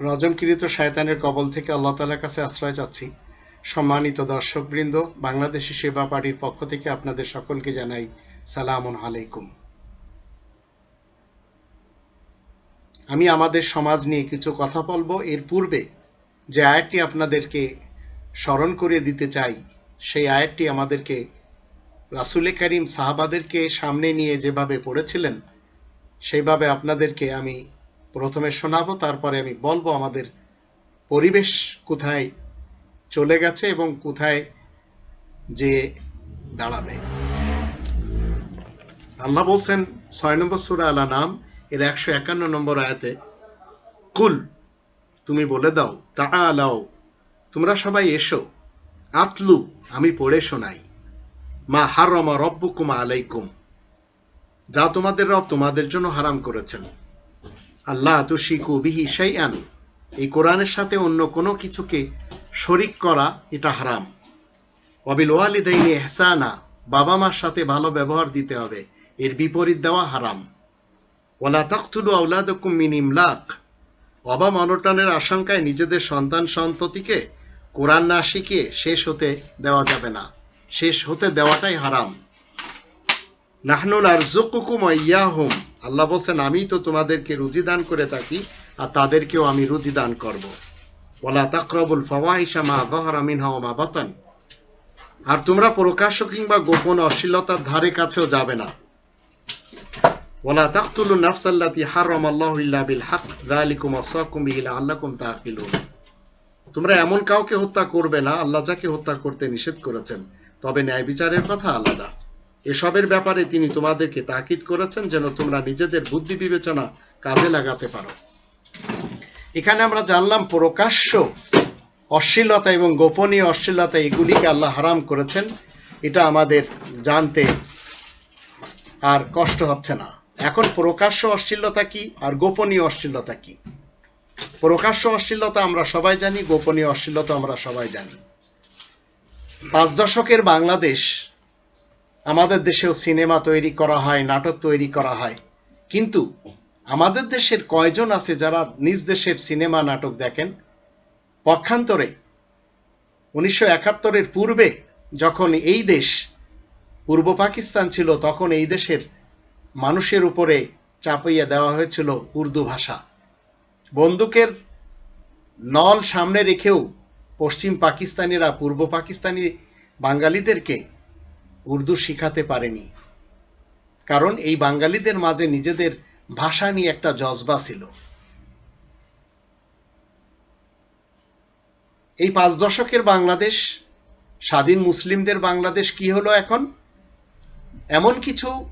রজমকৃত শায়তানের কবল থেকে আল্লাহ তালার কাছে আশ্রয় চাচ্ছি। সম্মানিত দর্শকবৃন্দ, বাংলাদেশি সেবা পার্টির পক্ষ থেকে আপনাদের সকলকে জানাই সালামুন আলাইকুম। আমি আমাদের সমাজ নিয়ে কিছু কথা বলব। এর পূর্বে যে আয়াতটি আপনাদেরকে স্মরণ করে দিতে চাই, সেই আয়াতটি আমাদেরকে রাসুলে করিম সাহাবাদেরকে সামনে নিয়ে যেভাবে পড়েছিলেন, সেইভাবে আপনাদেরকে আমি প্রথমে শোনাবো, তারপরে আমি বলব আমাদের পরিবেশ কোথায় চলে গেছে এবং কোথায় যে দাঁড়াবে। আল্লাহ বলছেন, ছয় নম্বর সুরা আলা নাম এর একশো একান্ন নম্বর আয়াতে, কুল, তুমি বলে দাও তা আলাও তোমরা সবাই এসো, আতলু, আমি পড়ে শোনাই, মা হারমা রব্বুকুম আলাইকুম, যা তোমাদের রব তোমাদের জন্য হারাম করেছেন। আল্লাহ তুশিকু বিহি শাইআন। এই কোরআনের সাথে অন্য কোনো কিছুকে শরিক করা এটা হারাম। অবিল ওয়ালিদাইনি এহসানা বাবা মার সাথে ভালো ব্যবহার দিতে হবে, এর বিপরীত দেওয়া হারাম। ওয়ালা তাকতুলু আওলাদাকুম মিন ইমলাক, অবাম অনটনের আশঙ্কায় নিজেদের সন্তান সন্ততিকে কোরআন না শিখিয়ে শেষ হতে দেওয়া যাবে না। শেষ হতে দেওয়াটাই হারাম। নাহনুল আর জুকুকুম ইয়াহুম আল্লাহ বলছেন আমি তো তোমাদেরকে রুজি দান করে থাকি আর তাদেরকেও আমি রুজি দান করব। ওলা তাকরবুল মা ওয়া মা আর তোমরা প্রকাশ্য কিংবা গোপন অশ্লীলতার ধারে কাছেও যাবে না। ওলা তাকতুলু নাফসাল্লাতি আল্লাহু ইল্লা বিল তাআকিলুন। তোমরা এমন কাউকে হত্যা করবে না, আল্লাহ যাকে হত্যা করতে নিষেধ করেছেন, তবে ন্যায় বিচারের কথা আলাদা। এসবের ব্যাপারে তিনি তোমাদেরকে তাকিদ করেছেন যেন তোমরা নিজেদের বুদ্ধি বিবেচনা কাজে লাগাতে পারো। এখানে আমরা জানলাম প্রকাশ্য অশ্লীলতা এবং গোপনীয় অশ্লীলতা এগুলিকে আল্লাহ হারাম করেছেন। এটা আমাদের জানতে আর কষ্ট হচ্ছে না। এখন প্রকাশ্য অশ্লীলতা কি আর গোপনীয় অশ্লীলতা কি? প্রকাশ্য অশ্লীলতা আমরা সবাই জানি, গোপনীয় অশ্লীলতা আমরা সবাই জানি। পাঁচ দশকের বাংলাদেশ আমাদের দেশেও সিনেমা তৈরি করা হয়, নাটক তৈরি করা হয়। কিন্তু আমাদের দেশের কয়জন আছে যারা নিজ দেশের সিনেমা, নাটক দেখেন? পক্ষান্তরে উনিশশো একাত্তরের পূর্বে যখন এই দেশ পূর্ব পাকিস্তান ছিল, তখন এই দেশের মানুষের উপরে চাপাইয়া দেওয়া হয়েছিল উর্দু ভাষা। বন্দুকের নল সামনে রেখেও পশ্চিম পাকিস্তানিরা, পূর্ব পাকিস্তানি বাঙালিদেরকে উর্দু শিখাতে পারেনি। কারণ এই বাঙালিদের মাঝে নিজেদের ভাষা নিয়ে একটা জজবা ছিল। এই পাঁচ দশকের বাংলাদেশ, স্বাধীন মুসলিমদের বাংলাদেশ কি হলো এখন? এমন কিছু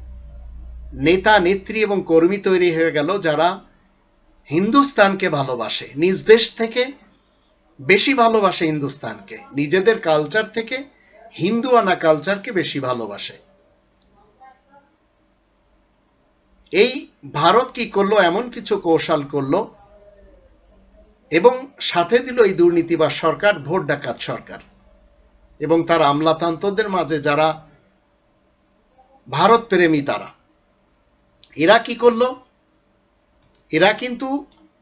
নেতা, নেত্রী এবং কর্মী তৈরি হয়ে গেল যারা হিন্দুস্তানকে ভালোবাসে। নিজ দেশ থেকে বেশি ভালোবাসে হিন্দুস্তানকে। নিজেদের কালচার থেকে হিন্দু আনা কালচারকে বেশি ভালোবাসে। এই ভারত কি করল, এমন কিছু কৌশল করল, এবং সাথে দিল এই দুর্নীতিবাজ সরকার, ভোট ডাকাত সরকার। এবং তার আমলাতান্ত্রদের মাঝে যারা ভারত প্রেমী তারা, এরা কি করল? এরা কিন্তু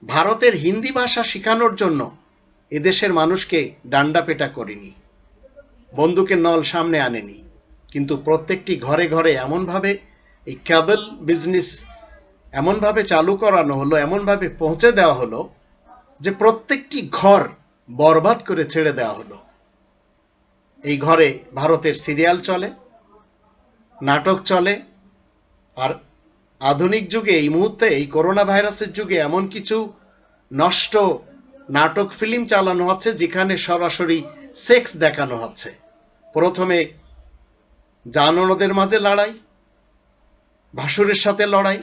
ভারতের হিন্দি ভাষা শেখানোর জন্য এদেশের মানুষকে ডান্ডা পেটা করেনি। বন্দুকের নল সামনে আনেনি। কিন্তু প্রত্যেকটি ঘরে ঘরে এমনভাবে এই ক্যাবল বিজনেস এমনভাবে চালু করানো হলো, এমনভাবে পৌঁছে দেওয়া হলো, যে প্রত্যেকটি ঘর বরবাদ করে ছেড়ে দেওয়া হলো। এই ঘরে ভারতের সিরিয়াল চলে, নাটক চলে, আর আধুনিক যুগে এই মুহূর্তে, এই করোনা ভাইরাসের যুগে এমন কিছু নষ্ট নাটক, ফিল্ম চালানো হচ্ছে যেখানে সরাসরি সেক্স দেখানো হচ্ছে। প্রথমে জাননদের মাঝে লড়াই, ভাসুরের সাথে লড়াই,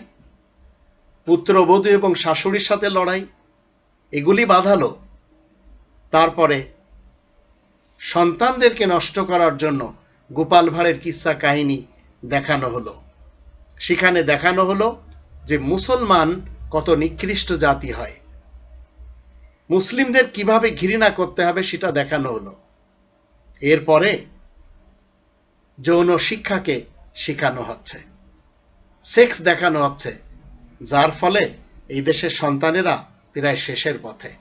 পুত্রবধূ এবং শাশুড়ির সাথে লড়াই, এগুলি বাধালো। তারপরে সন্তানদেরকে নষ্ট করার জন্য গোপাল ভাঁড়ের কিস্সা কাহিনী দেখানো হলো। সেখানে দেখানো হলো যে মুসলমান কত নিকৃষ্ট জাতি হয়। মুসলিমদের কীভাবে ঘৃণা করতে হবে সেটা দেখানো হলো। এরপরে যৌন শিক্ষাকে শেখানো হচ্ছে। সেক্স দেখানো হচ্ছে, যার ফলে এই দেশের সন্তানেরা প্রায় শেষের পথে।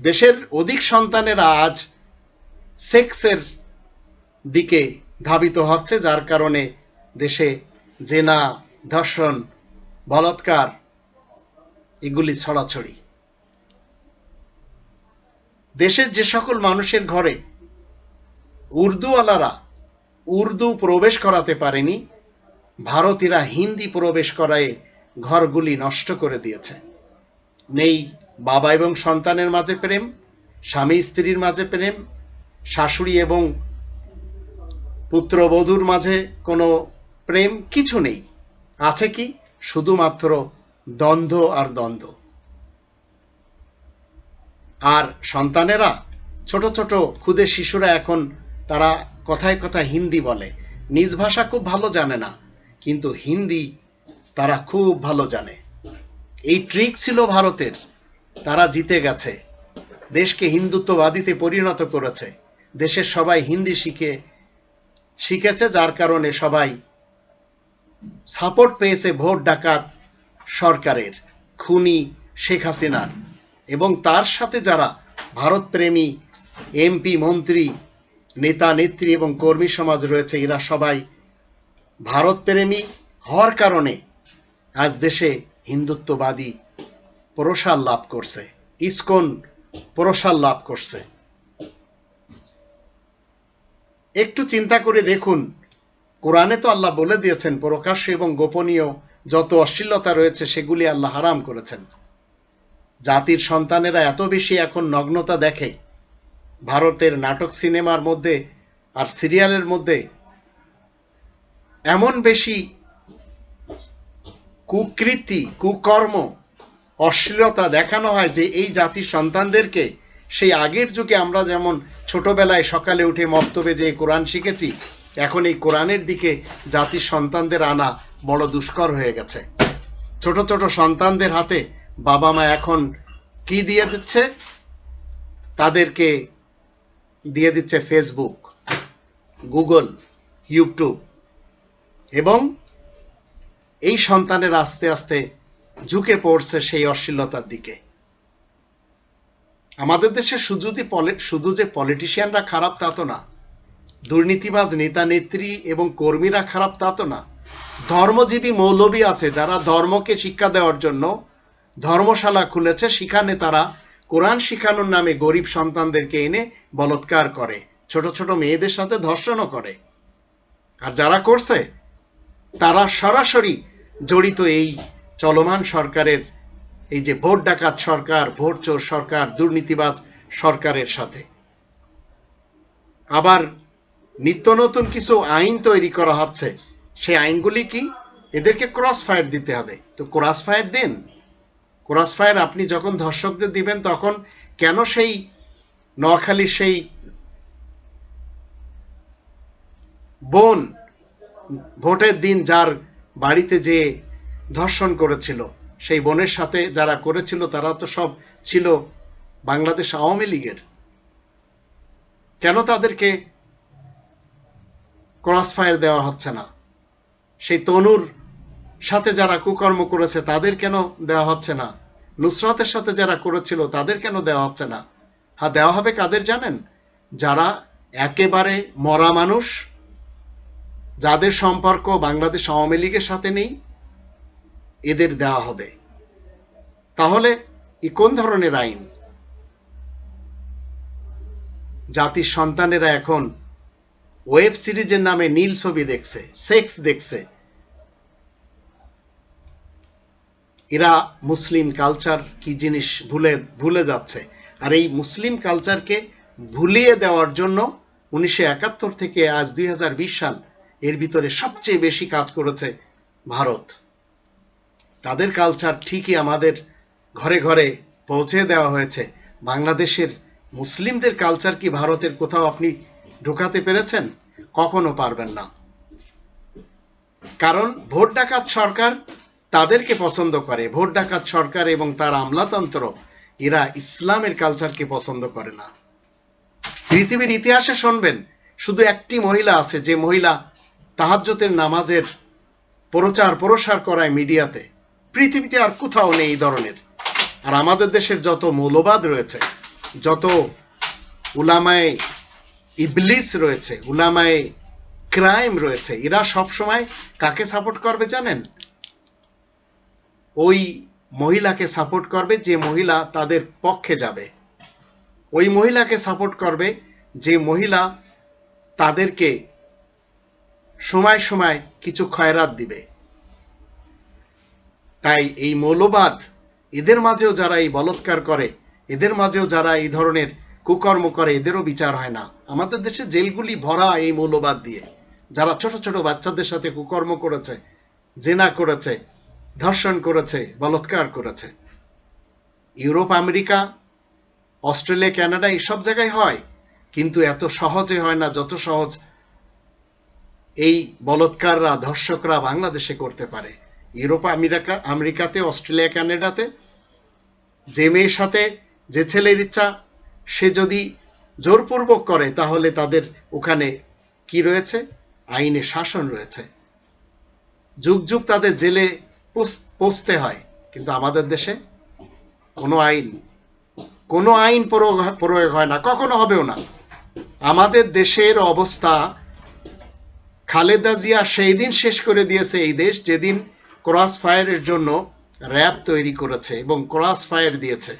দেশের অধিক সন্তানেরা আজ সেক্সের দিকে ধাবিত হচ্ছে, যার কারণে দেশে জেনা, ধর্ষণ, বলৎকার, এগুলি ছড়াছড়ি। দেশের যে সকল মানুষের ঘরে উর্দুওয়ালারা উর্দু প্রবেশ করাতে পারেনি, ভারতীয়রা হিন্দি প্রবেশ করায় ঘরগুলি নষ্ট করে দিয়েছে। নেই বাবা এবং সন্তানের মাঝে প্রেম, স্বামী স্ত্রীর মাঝে প্রেম, শাশুড়ি এবং পুত্রবধূর মাঝে কোনো প্রেম কিছু নেই। আছে কি? শুধুমাত্র দ্বন্দ্ব আর দ্বন্দ্ব। আর সন্তানেরা, ছোট ছোট ক্ষুদে শিশুরা এখন তারা কথায় কথায় হিন্দি বলে। নিজ ভাষা খুব ভালো জানে না, কিন্তু হিন্দি তারা খুব ভালো জানে। এই ট্রিক ছিল ভারতের। তারা জিতে গেছে। দেশকে হিন্দুত্ববাদীতে পরিণত করেছে। দেশের সবাই হিন্দি শিখে, শিখেছে, যার কারণে সবাই সাপোর্ট পেয়েছে ভোট ডাকাত সরকারের, খুনি শেখ হাসিনার। এবং তার সাথে যারা ভারতপ্রেমী, এমপি, মন্ত্রী, নেতা, নেত্রী এবং কর্মী সমাজ রয়েছে, এরা সবাই ভারতপ্রেমী হওয়ার কারণে আজ দেশে হিন্দুত্ববাদী প্রসার লাভ করছে, ইসকন প্রসার লাভ করছে। একটু চিন্তা করে দেখুন, কোরআনে তো আল্লাহ বলে দিয়েছেন প্রকাশ্য এবং গোপনীয় যত অশ্লীলতা রয়েছে সেগুলি আল্লাহ হারাম করেছেন। জাতির সন্তানেরা এত বেশি এখন নগ্নতা দেখে। ভারতের নাটক সিনেমার মধ্যে আর সিরিয়ালের মধ্যে এমন বেশি কুকৃতি, কুকর্ম, অশ্লীলতা দেখানো হয় যে এই জাতির সন্তানদেরকে সেই আগের যুগে আমরা যেমন ছোটবেলায় সকালে উঠে মক্তবে যে কোরআন শিখেছি, এখন এই কোরআনের দিকে জাতির সন্তানদের আনা বড় দুষ্কর হয়ে গেছে। ছোট ছোট সন্তানদের হাতে বাবা মা এখন কি দিয়ে দিচ্ছে? তাদেরকে দিয়ে দিচ্ছে ফেসবুক গুগল ইউটিউব এবং এই সন্তানের আস্তে আস্তে ঝুঁকে পড়ছে সেই অশ্লীলতার দিকে। আমাদের দেশে শুধু শুধু যে পলিটিশিয়ানরা খারাপ তা তো না, দুর্নীতিবাজ নেতা, নেত্রী এবং কর্মীরা খারাপ তা তো না। ধর্মজীবী মৌলবী আছে যারা ধর্মকে শিক্ষা দেওয়ার জন্য ধর্মশালা খুলেছে, সেখানে তারা কোরআন শিখানোর নামে গরিব সন্তানদেরকে এনে বলৎকার করে, ছোট ছোট মেয়েদের সাথে ধর্ষণও করে। আর যারা করছে, তারা সরাসরি জড়িত এই চলমান সরকারের, এই যে ভোট ডাকাত সরকার, ভোট চোর সরকার, দুর্নীতিবাজ সরকারের সাথে। আবার নিত্য নতুন কিছু আইন তৈরি করা হচ্ছে, সেই আইনগুলি কি? এদেরকে ক্রস ফায়ার দিতে হবে। তো ক্রস ফায়ার দেন। ক্রস ফায়ার আপনি যখন ধর্ষকদের দিবেন, তখন কেন সেই নোয়াখালীর সেই বোন ভোটের দিন যার বাড়িতে যে ধর্ষণ করেছিল, সেই বোনের সাথে যারা করেছিল তারা তো সব ছিল বাংলাদেশ আওয়ামী লীগের। কেন তাদেরকে ক্রস ফায়ার দেওয়া হচ্ছে না? সেই তনুর সাথে যারা কুকর্ম করেছে, তাদের কেন দেওয়া হচ্ছে না? নুসরাতের সাথে যারা করেছিল, তাদের কেন দেওয়া হচ্ছে না? হ্যাঁ দেওয়া হবে কাদের জানেন? যারা একেবারে মরা মানুষ, যাদের সম্পর্ক বাংলাদেশ আওয়ামী লীগের সাথে নেই, এদের দেওয়া হবে। তাহলে ই কোন ধরনের আইন? জাতির সন্তানেরা এখন ওয়েব সিরিজের নামে নীল ছবি দেখছে, সেক্স দেখছে। এরা মুসলিম কালচার কি জিনিস ভুলে ভুলে যাচ্ছে। আর এই মুসলিম কালচারকে ভুলিয়ে দেওয়ার জন্য উনিশশো একাত্তর থেকে আজ দুই সাল এর ভিতরে সবচেয়ে বেশি কাজ করেছে ভারত। তাদের কালচার ঠিকই আমাদের ঘরে ঘরে পৌঁছে দেওয়া হয়েছে। বাংলাদেশের মুসলিমদের কালচার কি ভারতের কোথাও আপনি ঢোকাতে পেরেছেন? কখনো পারবেন না। কারণ ভোট ডাকাত সরকার তাদেরকে পছন্দ করে। ভোট ডাকাত সরকার এবং তার আমলাতন্ত্র, এরা ইসলামের কালচারকে পছন্দ করে না। পৃথিবীর ইতিহাসে শুনবেন, শুধু একটি মহিলা আছে, যে মহিলা তাহাজ্জতের নামাজের প্রচার প্রসার করায় মিডিয়াতে। পৃথিবীতে আর কোথাও নেই এই ধরনের। আর আমাদের দেশের যত মৌলবাদ রয়েছে, যত উলামায় ইবলিস রয়েছে, উলামায় ক্রাইম রয়েছে, এরা সবসময় কাকে সাপোর্ট করবে জানেন? ওই মহিলাকে সাপোর্ট করবে, যে মহিলা তাদের পক্ষে যাবে। ওই মহিলাকে সাপোর্ট করবে, যে মহিলা তাদেরকে সময় সময় কিছু খয়রাত দিবে। তাই এই মৌলবাদ এদের মাঝেও যারা এই বলৎকার করে, এদের মাঝেও যারা এই ধরনের কুকর্ম করে, এদেরও বিচার হয় না। আমাদের দেশে জেলগুলি ভরা এই মৌলবাদ দিয়ে, যারা ছোট ছোট বাচ্চাদের সাথে কুকর্ম করেছে, জেনা করেছে ধর্ষণ করেছে, বলৎকার করেছে। ইউরোপ, আমেরিকা, অস্ট্রেলিয়া, কানাডা এইসব জায়গায় হয়, কিন্তু এত সহজে হয় না যত সহজ এই বলৎকাররা, ধর্ষকরা বাংলাদেশে করতে পারে। ইউরোপ, আমেরিকা, আমেরিকাতে, অস্ট্রেলিয়া, কানাডাতে যে মেয়ের সাথে যে ছেলের ইচ্ছা, সে যদি জোরপূর্বক করে, তাহলে তাদের ওখানে কি রয়েছে? আইনে শাসন রয়েছে। যুগ যুগ তাদের জেলে পৌঁছতে হয়। কিন্তু আমাদের দেশে কোনো আইন কোনো আইন প্রয়োগ হয় না, কখনো হবেও না। আমাদের দেশের অবস্থা, খালেদা জিয়া সেই দিন শেষ করে দিয়েছে এই দেশ, যেদিন ক্রস ফায়ারের জন্য র্যাব তৈরি করেছে এবং ক্রস ফায়ার দিয়েছে।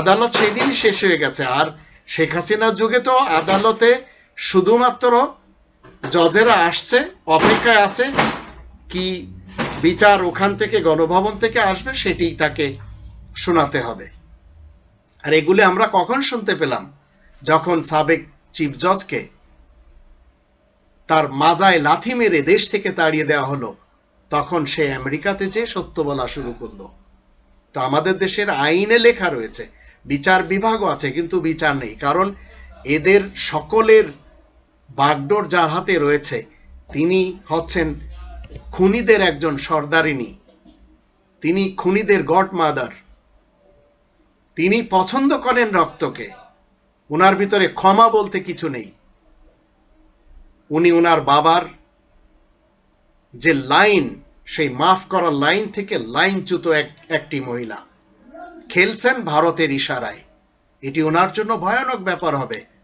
আদালত সেই দিনই শেষ হয়ে গেছে। আর শেখ হাসিনার যুগে তো আদালতে শুধুমাত্র জজেরা আসছে, অপেক্ষায় আছে কি বিচার ওখান থেকে, গণভবন থেকে আসবে সেটি তাকে শোনাতে হবে। আর এগুলি আমরা কখন শুনতে পেলাম? যখন সাবেক চিফ জজকে তার মাজায় লাথি মেরে দেশ থেকে তাড়িয়ে দেওয়া হলো, তখন সে আমেরিকাতে যে সত্য বলা শুরু করল। তো আমাদের দেশের আইনে লেখা রয়েছে, বিচার বিভাগও আছে, কিন্তু বিচার নেই, কারণ এদের সকলের বাগডোর যার হাতে রয়েছে, তিনি হচ্ছেন খুনিদের একজন সর্দারিনী। তিনি খুনিদের গড মাদার তিনি পছন্দ করেন রক্তকে। উনার ভিতরে ক্ষমা বলতে কিছু নেই। উনি উনার বাবার যে লাইন, সেই মাফ করার লাইন থেকে লাইনচ্যুত এক, একটি মহিলা। খেলছেন ভারতের ইশারায়। এটি ওনার জন্য ভয়ানক ব্যাপার হবে।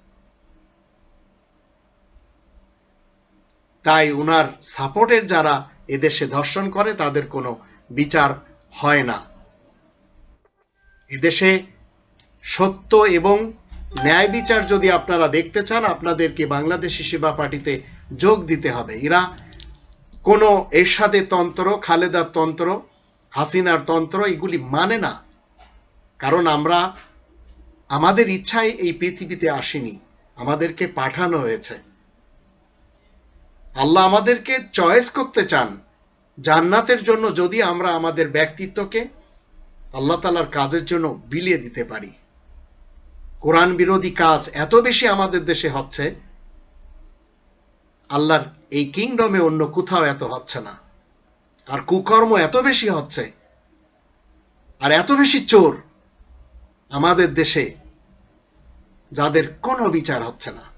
তাই উনার সাপোর্টের যারা এদেশে ধর্ষণ করে, তাদের কোনো বিচার হয় না। এদেশে সত্য এবং ন্যায় বিচার যদি আপনারা দেখতে চান, আপনাদেরকে বাংলাদেশি সেবা পার্টিতে যোগ দিতে হবে। এরা কোনো এরশাদের তন্ত্র, খালেদার তন্ত্র, হাসিনার তন্ত্র, এগুলি মানে না। কারণ আমরা, আমাদের ইচ্ছায় এই পৃথিবীতে আসিনি। আমাদেরকে পাঠানো হয়েছে। আল্লাহ আমাদেরকে চয়েস করতে চান জান্নাতের জন্য যদি আমরা আমাদের ব্যক্তিত্বকে আল্লাহ তালার কাজের জন্য বিলিয়ে দিতে পারি। কোরআন বিরোধী কাজ এত বেশি আমাদের দেশে হচ্ছে, আল্লাহর এই কিংডমে অন্য কোথাও এত হচ্ছে না। আর কুকর্ম এত বেশি হচ্ছে, আর এত বেশি চোর আমাদের দেশে যাদের কোনো বিচার হচ্ছে না।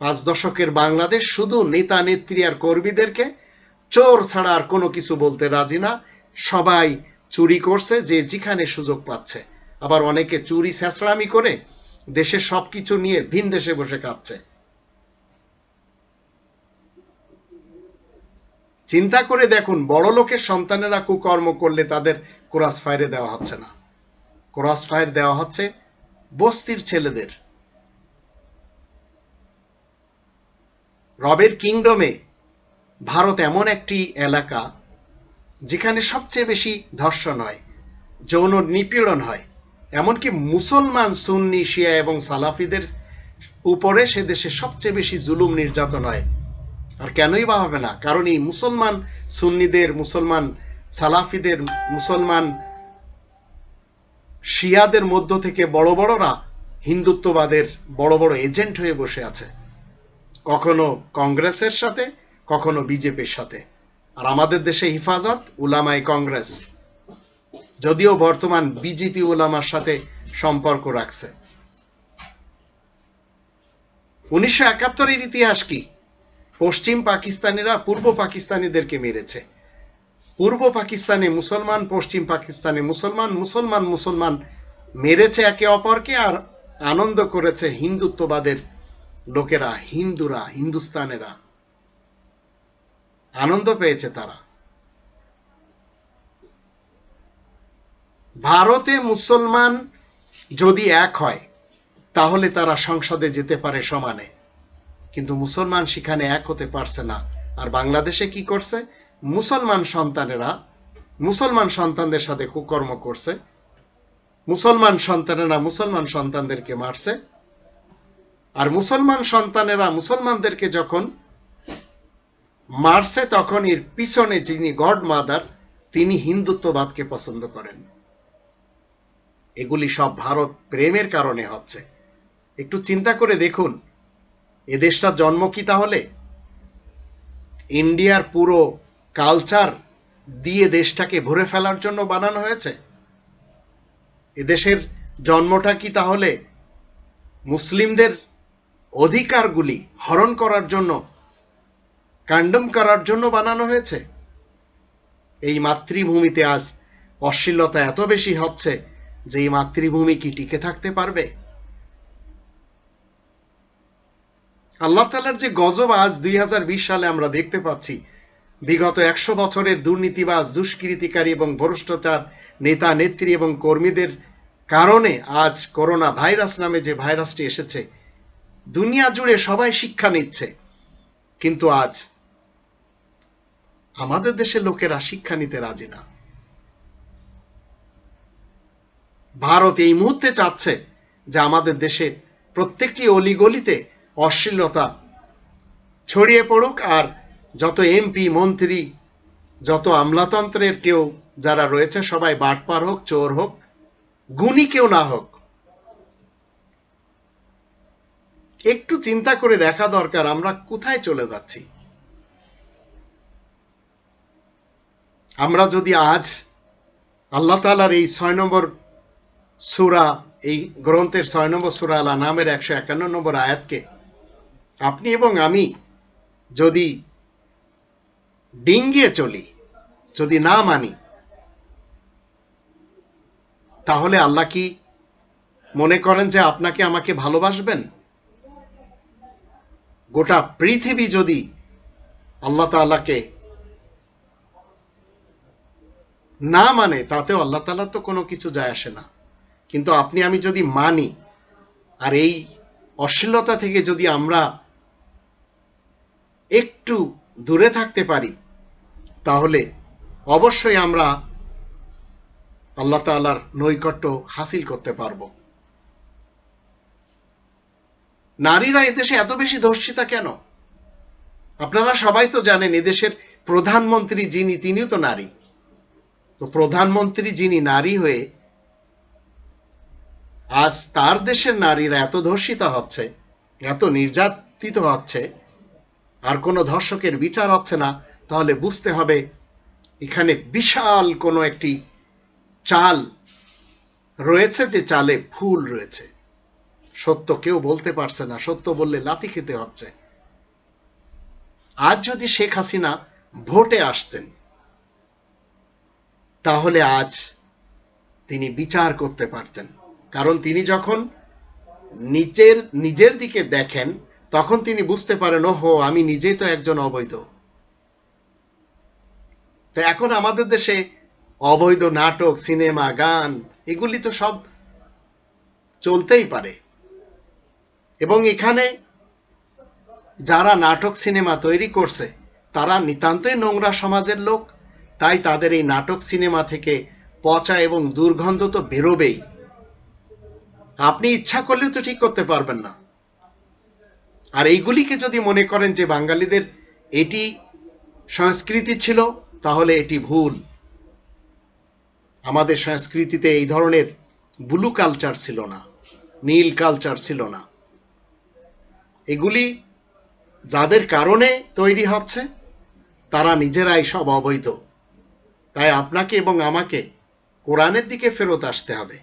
পাঁচ দশকের বাংলাদেশ শুধু নেতা, নেত্রী আর কর্মীদেরকে চোর ছাড়া আর কোনো কিছু বলতে রাজি না। সবাই চুরি করছে, যে যেখানে সুযোগ পাচ্ছে। আবার অনেকে চুরি, ছেঁচড়ামি করে দেশের সবকিছু নিয়ে ভিন দেশে বসে খাচ্ছে চিন্তা করে দেখুন, বড় লোকের সন্তানেরা কুকর্ম করলে তাদের ক্রস ফায়ারে দেওয়া হচ্ছে না। ক্রস ফায়ার দেওয়া হচ্ছে বস্তির ছেলেদের। রবের কিংডমে ভারত এমন একটি এলাকা যেখানে সবচেয়ে বেশি ধর্ষণ হয়, যৌন নিপীড়ন হয়। এমনকি মুসলমান, সুন্নি, শিয়া এবং সালাফিদের উপরে সে দেশে সবচেয়ে বেশি জুলুম নির্যাতন হয়। আর কেনই বা হবে না? কারণ এই মুসলমান সুন্নিদের, মুসলমান সালাফিদের, মুসলমান শিয়াদের মধ্য থেকে বড় বড়রা হিন্দুত্ববাদের বড় বড় এজেন্ট হয়ে বসে আছে। কখনো কংগ্রেসের সাথে, কখনো বিজেপির সাথে। আর আমাদের দেশে হিফাজত উলামাই কংগ্রেস। যদিও বর্তমান বিজেপি ওলামার সাথে সম্পর্ক রাখছে। উনিশশো একাত্তরের ইতিহাস কি? পশ্চিম পাকিস্তানিরা পূর্ব পাকিস্তানিদেরকে মেরেছে। পূর্ব পাকিস্তানে মুসলমান, পশ্চিম পাকিস্তানে মুসলমান মুসলমান মুসলমান মেরেছে একে অপরকে আর আনন্দ করেছে হিন্দুত্ববাদের লোকেরা, হিন্দুরা, হিন্দুস্তানেরা আনন্দ পেয়েছে তারা। ভারতে মুসলমান যদি এক হয়, তাহলে তারা সংসদে যেতে পারে সমানে। কিন্তু মুসলমান সেখানে এক হতে পারছে না। আর বাংলাদেশে কি করছে? মুসলমান সন্তানেরা, মুসলমান সন্তানদের সাথে কুকর্ম করছে। মুসলমান সন্তানেরা মুসলমান সন্তানদেরকে মারছে। আর মুসলমান সন্তানেরা মুসলমানদেরকে যখন মারছে, তখন এর পিছনে যিনি গড মাদার তিনি হিন্দুত্ববাদকে পছন্দ করেন। এগুলি সব ভারত প্রেমের কারণে হচ্ছে। একটু চিন্তা করে দেখুন, এ দেশটার জন্ম কি তাহলে? ইন্ডিয়ার পুরো কালচার দিয়ে দেশটাকে ভরে ফেলার জন্য বানানো হয়েছে। এদেশের জন্মটা কি তাহলে? মুসলিমদের অধিকারগুলি হরণ করার জন্য কান্ডম করার জন্য বানানো হয়েছে। এই মাতৃভূমিতে আজ অশ্লীলতা এত বেশি হচ্ছে যে এই মাতৃভূমি কি টিকে থাকতে পারবে? আল্লাহ তালার যে গজব আজ দুই হাজার বিশ সালে আমরা দেখতে পাচ্ছি। বিগত একশো বছরের দুর্নীতিবাজ, দুষ্কৃতিকারী এবং ভ্রষ্টাচার নেতা, নেত্রী এবং কর্মীদের কারণে আজ করোনা ভাইরাস নামে যে ভাইরাসটি এসেছে দুনিয়া জুড়ে সবাই শিক্ষা নিচ্ছে। কিন্তু আজ আমাদের দেশের লোকেরা শিক্ষা নিতে রাজি না। ভারত এই মুহূর্তে চাচ্ছে যে আমাদের দেশে প্রত্যেকটি অলিগলিতে অশ্লীলতা ছড়িয়ে পড়ুক আর যত এমপি মন্ত্রী, যত আমলাতন্ত্রের কেউ যারা রয়েছে, সবাই বাটপার হোক, চোর হোক, গুণী কেউ না হোক একটু চিন্তা করে দেখা দরকার, আমরা কোথায় চলে যাচ্ছি? আমরা যদি আজ আল্লাহ তালার এই ছয় নম্বর সুরা, এই গ্রন্থের ছয় নম্বর সুরা আলা নামের একশো একান্ন নম্বর আয়াতকে আপনি এবং আমি যদি ডিঙ্গিয়ে চলি, যদি না মানি, তাহলে আল্লাহ কি মনে করেন যে আপনাকে আমাকে ভালোবাসবেন? গোটা পৃথিবী যদি আল্লাহ তাল্লাহকে না মানে তাতেও আল্লাহ তালার তো কোনো কিছু যায় আসে না। কিন্তু আপনি, আমি যদি মানি, আর এই অশ্লীলতা থেকে যদি আমরা একটু দূরে থাকতে পারি, তাহলে অবশ্যই আমরা আল্লাহ তাল্লার নৈকট্য হাসিল করতে পারব। নারীরা এদেশে এত বেশি ধর্ষিতা কেন? আপনারা সবাই তো জানেন এদেশের প্রধানমন্ত্রী যিনি, তিনিও তো নারী। তো প্রধানমন্ত্রী যিনি নারী হয়ে আজ তার দেশের নারীরা এত ধর্ষিতা হচ্ছে, এত নির্যাতিত হচ্ছে, আর কোনো ধর্ষকের বিচার হচ্ছে না, তাহলে বুঝতে হবে এখানে বিশাল কোনো একটি চাল রয়েছে যে চালে ফুল রয়েছে। সত্য কেউ বলতে পারছে না, সত্য বললে লাথি খেতে হচ্ছে। আজ যদি শেখ হাসিনা ভোটে আসতেন, তাহলে আজ তিনি বিচার করতে পারতেন। কারণ তিনি যখন নিজের নিজের দিকে দেখেন, তখন তিনি বুঝতে পারেন, ওহো, আমি নিজেই তো একজন অবৈধ। তো এখন আমাদের দেশে অবৈধ নাটক, সিনেমা, গান, এগুলি তো সব চলতেই পারে। এবং এখানে যারা নাটক সিনেমা তৈরি করছে, তারা নিতান্তই নোংরা সমাজের লোক। তাই তাদের এই নাটক সিনেমা থেকে পচা এবং দুর্গন্ধ তো বেরোবেই। আপনি ইচ্ছা করলেও তো ঠিক করতে পারবেন না। আর এইগুলিকে যদি মনে করেন যে বাঙালিদের এটি সংস্কৃতি ছিল, তাহলে এটি ভুল। আমাদের সংস্কৃতিতে এই ধরনের ব্লু কালচার ছিল না, নীল কালচার ছিল না। এগুলি যাদের কারণে তৈরি হচ্ছে, তারা নিজেরাই সব অবৈধ। তাই আপনাকে এবং আমাকে কোরআনের দিকে ফেরত আসতে হবে।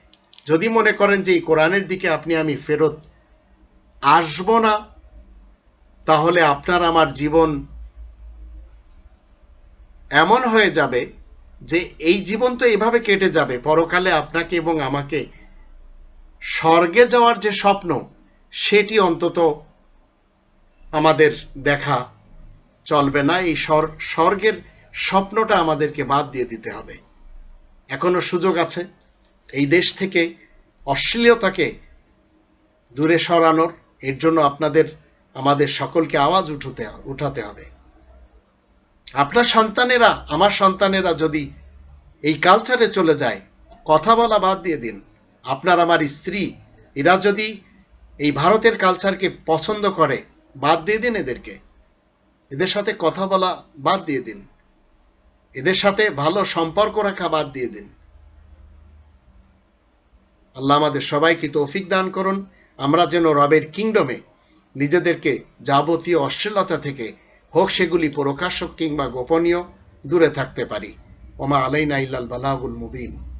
যদি মনে করেন যে এই কোরআনের দিকে আপনি, আমি ফেরত আসব না, তাহলে আপনার আমার জীবন এমন হয়ে যাবে যে এই জীবন তো এভাবে কেটে যাবে। পরকালে আপনাকে এবং আমাকে স্বর্গে যাওয়ার যে স্বপ্ন, সেটি অন্তত আমাদের দেখা চলবে না। এই স্বর্গের স্বপ্নটা আমাদেরকে বাদ দিয়ে দিতে হবে। এখনও সুযোগ আছে। এই দেশ থেকে অশ্লীলতাকে দূরে সরানোর, এর জন্য আপনাদের, আমাদের সকলকে আওয়াজ উঠতে, উঠাতে হবে। আপনার সন্তানেরা, আমার সন্তানেরা যদি এই কালচারে চলে যায়, কথা বলা বাদ দিয়ে দিন। আপনার আমার স্ত্রী, এরা যদি এই ভারতের কালচারকে পছন্দ করে বাদ দিয়ে দিন এদেরকে। এদের সাথে কথা বলা বাদ দিয়ে দিন। এদের সাথে ভালো সম্পর্ক রাখা বাদ দিয়ে দিন। আল্লাহ আমাদের সবাইকে তৌফিক দান করুন। আমরা যেন রবের কিংডমে নিজেদেরকে যাবতীয় অশ্লীলতা থেকে হোক সেগুলি প্রকাশক কিংবা গোপনীয় দূরে থাকতে পারি। ওমা আলাইনা ইল্লাল বালাগুল মুবিন।